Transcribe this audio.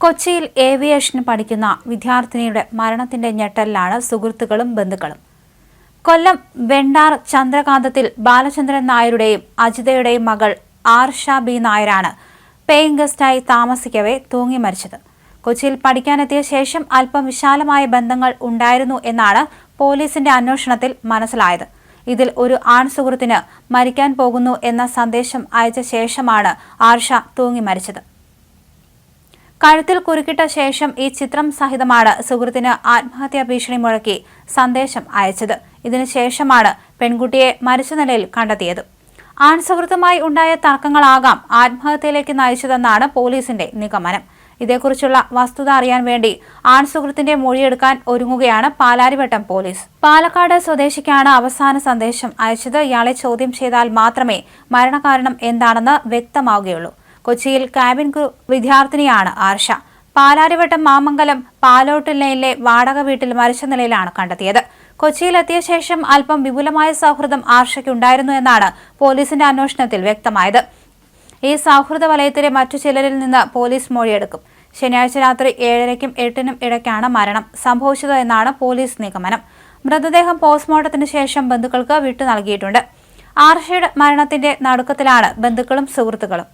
കൊച്ചിയിൽ ഏവിയേഷൻ പഠിക്കുന്ന വിദ്യാർത്ഥിനിയുടെ മരണത്തിന്റെ ഞെട്ടലിലാണ് സുഹൃത്തുക്കളും ബന്ധുക്കളും. കൊല്ലം വെണ്ടാർ ചന്ദ്രകാന്തത്തിൽ ബാലചന്ദ്രൻ നായരുടെയും അജിതയുടെയും മകൾ ആർഷ ബി നായരാണ് പേയിങ് ഗസ്റ്റായി താമസിക്കവേ തൂങ്ങി മരിച്ചത്. കൊച്ചിയിൽ പഠിക്കാനെത്തിയ ശേഷം അല്പം വിശാലമായ ബന്ധങ്ങൾ ഉണ്ടായിരുന്നു എന്നാണ് പോലീസിന്റെ അന്വേഷണത്തിൽ മനസ്സിലായത്. ഇതിൽ ഒരു ആൺ സുഹൃത്തിന് മരിക്കാൻ പോകുന്നു എന്ന സന്ദേശം അയച്ച ശേഷമാണ് ആർഷ തൂങ്ങി മരിച്ചത്. കഴുത്തിൽ കുരുക്കിട്ട ശേഷം ഈ ചിത്രം സഹിതമാണ് സുഹൃത്തിന് ആത്മഹത്യാ ഭീഷണി മുഴക്കി സന്ദേശം അയച്ചത്. ഇതിനുശേഷമാണ് പെൺകുട്ടിയെ മരിച്ച നിലയിൽ കണ്ടെത്തിയത്. ആൺ സുഹൃത്തുമായി ഉണ്ടായ തർക്കങ്ങളാകാം ആത്മഹത്യയിലേക്ക് നയിച്ചതെന്നാണ് പോലീസിന്റെ നിഗമനം. ഇതേക്കുറിച്ചുള്ള വസ്തുത അറിയാൻ വേണ്ടി ആൺ സുഹൃത്തിന്റെ മൊഴിയെടുക്കാൻ ഒരുങ്ങുകയാണ് പാലാരിവട്ടം പോലീസ്. പാലക്കാട് സ്വദേശിക്കാണ് അവസാന സന്ദേശം അയച്ചത്. ഇയാളെ ചോദ്യം ചെയ്താൽ മാത്രമേ മരണകാരണം എന്താണെന്ന് വ്യക്തമാവുകയുള്ളൂ. കൊച്ചിയിൽ കാബിൻ ക്രൂ വിദ്യാർത്ഥിനിയാണ് ആർഷ. പാലാരിവട്ടം മാമംഗലം പാലോട്ട് ലൈനിലെ വാടക വീട്ടിൽ മരിച്ച നിലയിലാണ് കണ്ടെത്തിയത്. കൊച്ചിയിലെത്തിയ ശേഷം അല്പം വിപുലമായ സൗഹൃദം ആർഷയ്ക്കുണ്ടായിരുന്നു എന്നാണ് പോലീസിന്റെ അന്വേഷണത്തിൽ വ്യക്തമായത്. ഈ സൗഹൃദ വലയത്തിലെ മറ്റു ചിലരിൽ നിന്ന് പോലീസ് മൊഴിയെടുക്കും. ശനിയാഴ്ച രാത്രി ഏഴരയ്ക്കും എട്ടിനും ഇടയ്ക്കാണ് മരണം സംഭവിച്ചത് എന്നാണ് പോലീസ് നിഗമനം. മൃതദേഹം പോസ്റ്റ്മോർട്ടത്തിന് ശേഷം ബന്ധുക്കൾക്ക് വിട്ടു നൽകിയിട്ടുണ്ട്. ആർഷയുടെ മരണത്തിന്റെ നടുക്കത്തിലാണ് ബന്ധുക്കളും സുഹൃത്തുക്കളും.